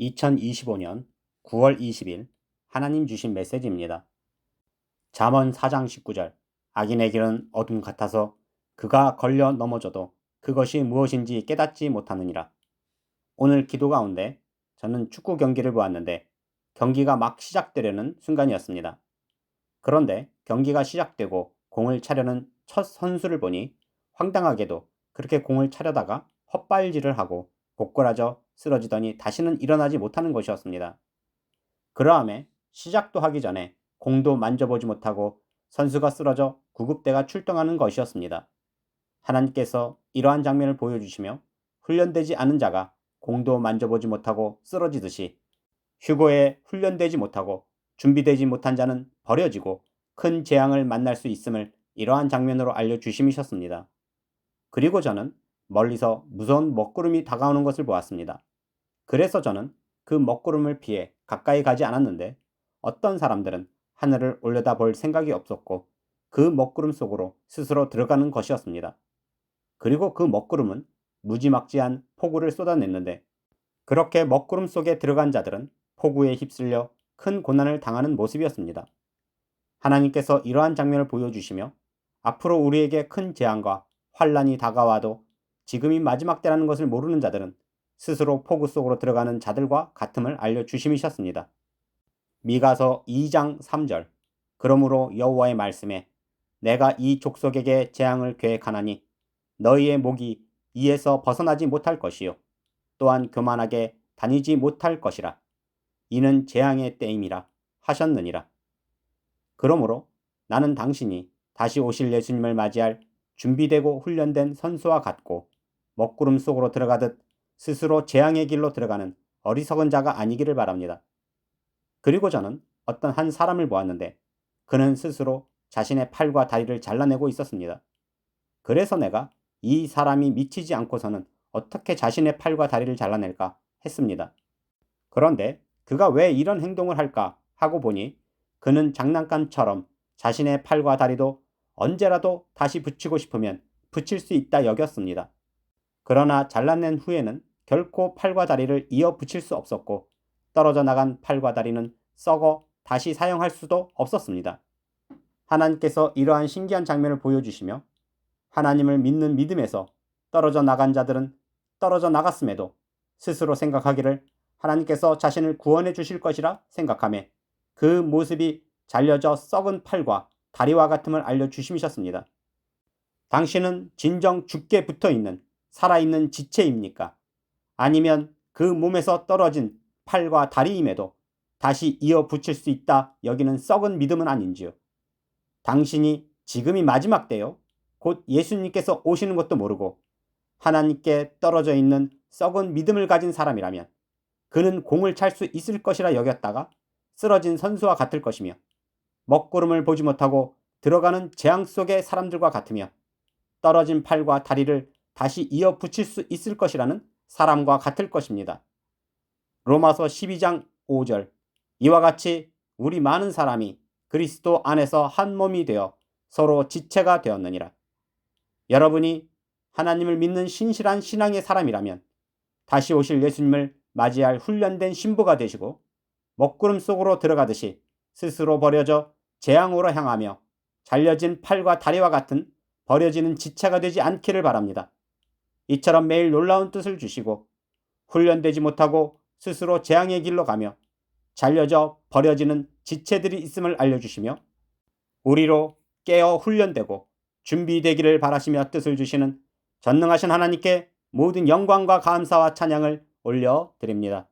2025년 9월 20일 하나님 주신 메시지입니다. 잠언 4장 19절 악인의 길은 어둠 같아서 그가 걸려 넘어져도 그것이 무엇인지 깨닫지 못하느니라. 오늘 기도 가운데 저는 축구 경기를 보았는데 경기가 막 시작되려는 순간이었습니다. 그런데 경기가 시작되고 공을 차려는 첫 선수를 보니 황당하게도 그렇게 공을 차려다가 헛발질을 하고 고꾸라져 쓰러지더니 다시는 일어나지 못하는 것이었습니다. 그러함에 시작도 하기 전에 공도 만져보지 못하고 선수가 쓰러져 구급대가 출동하는 것이었습니다. 하나님께서 이러한 장면을 보여주시며 훈련되지 않은 자가 공도 만져보지 못하고 쓰러지듯이 휴고에 훈련되지 못하고 준비되지 못한 자는 버려지고 큰 재앙을 만날 수 있음을 이러한 장면으로 알려주심이셨습니다. 그리고 저는 멀리서 무서운 먹구름이 다가오는 것을 보았습니다. 그래서 저는 그 먹구름을 피해 가까이 가지 않았는데 어떤 사람들은 하늘을 올려다 볼 생각이 없었고 그 먹구름 속으로 스스로 들어가는 것이었습니다. 그리고 그 먹구름은 무지막지한 폭우를 쏟아냈는데 그렇게 먹구름 속에 들어간 자들은 폭우에 휩쓸려 큰 고난을 당하는 모습이었습니다. 하나님께서 이러한 장면을 보여주시며 앞으로 우리에게 큰 재앙과 환란이 다가와도 지금이 마지막 때라는 것을 모르는 자들은 스스로 폭우 속으로 들어가는 자들과 같음을 알려주심이셨습니다. 미가서 2장 3절 그러므로 여호와의 말씀에 내가 이 족속에게 재앙을 계획하나니 너희의 목이 이에서 벗어나지 못할 것이요 또한 교만하게 다니지 못할 것이라 이는 재앙의 때임이라 하셨느니라. 그러므로 나는 당신이 다시 오실 예수님을 맞이할 준비되고 훈련된 선수와 같고 먹구름 속으로 들어가듯 스스로 재앙의 길로 들어가는 어리석은 자가 아니기를 바랍니다. 그리고 저는 어떤 한 사람을 보았는데 그는 스스로 자신의 팔과 다리를 잘라내고 있었습니다. 그래서 내가 이 사람이 미치지 않고서는 어떻게 자신의 팔과 다리를 잘라낼까 했습니다. 그런데 그가 왜 이런 행동을 할까 하고 보니 그는 장난감처럼 자신의 팔과 다리도 언제라도 다시 붙이고 싶으면 붙일 수 있다 여겼습니다. 그러나 잘라낸 후에는 결코 팔과 다리를 이어 붙일 수 없었고 떨어져 나간 팔과 다리는 썩어 다시 사용할 수도 없었습니다. 하나님께서 이러한 신기한 장면을 보여주시며 하나님을 믿는 믿음에서 떨어져 나간 자들은 떨어져 나갔음에도 스스로 생각하기를 하나님께서 자신을 구원해 주실 것이라 생각하며 그 모습이 잘려져 썩은 팔과 다리와 같음을 알려주심이셨습니다. 당신은 진정 죽게 붙어 있는 살아있는 지체입니까? 아니면 그 몸에서 떨어진 팔과 다리임에도 다시 이어 붙일 수 있다 여기는 썩은 믿음은 아닌지요. 당신이 지금이 마지막 때요. 곧 예수님께서 오시는 것도 모르고 하나님께 떨어져 있는 썩은 믿음을 가진 사람이라면 그는 공을 찰 수 있을 것이라 여겼다가 쓰러진 선수와 같을 것이며 먹구름을 보지 못하고 들어가는 재앙 속의 사람들과 같으며 떨어진 팔과 다리를 다시 이어 붙일 수 있을 것이라는 사람과 같을 것입니다. 로마서 12장 5절 이와 같이 우리 많은 사람이 그리스도 안에서 한 몸이 되어 서로 지체가 되었느니라. 여러분이 하나님을 믿는 신실한 신앙의 사람이라면 다시 오실 예수님을 맞이할 훈련된 신부가 되시고 먹구름 속으로 들어가듯이 스스로 버려져 재앙으로 향하며 잘려진 팔과 다리와 같은 버려지는 지체가 되지 않기를 바랍니다. 이처럼 매일 놀라운 뜻을 주시고 훈련되지 못하고 스스로 재앙의 길로 가며 잘려져 버려지는 지체들이 있음을 알려주시며 우리로 깨어 훈련되고 준비되기를 바라시며 뜻을 주시는 전능하신 하나님께 모든 영광과 감사와 찬양을 올려 드립니다.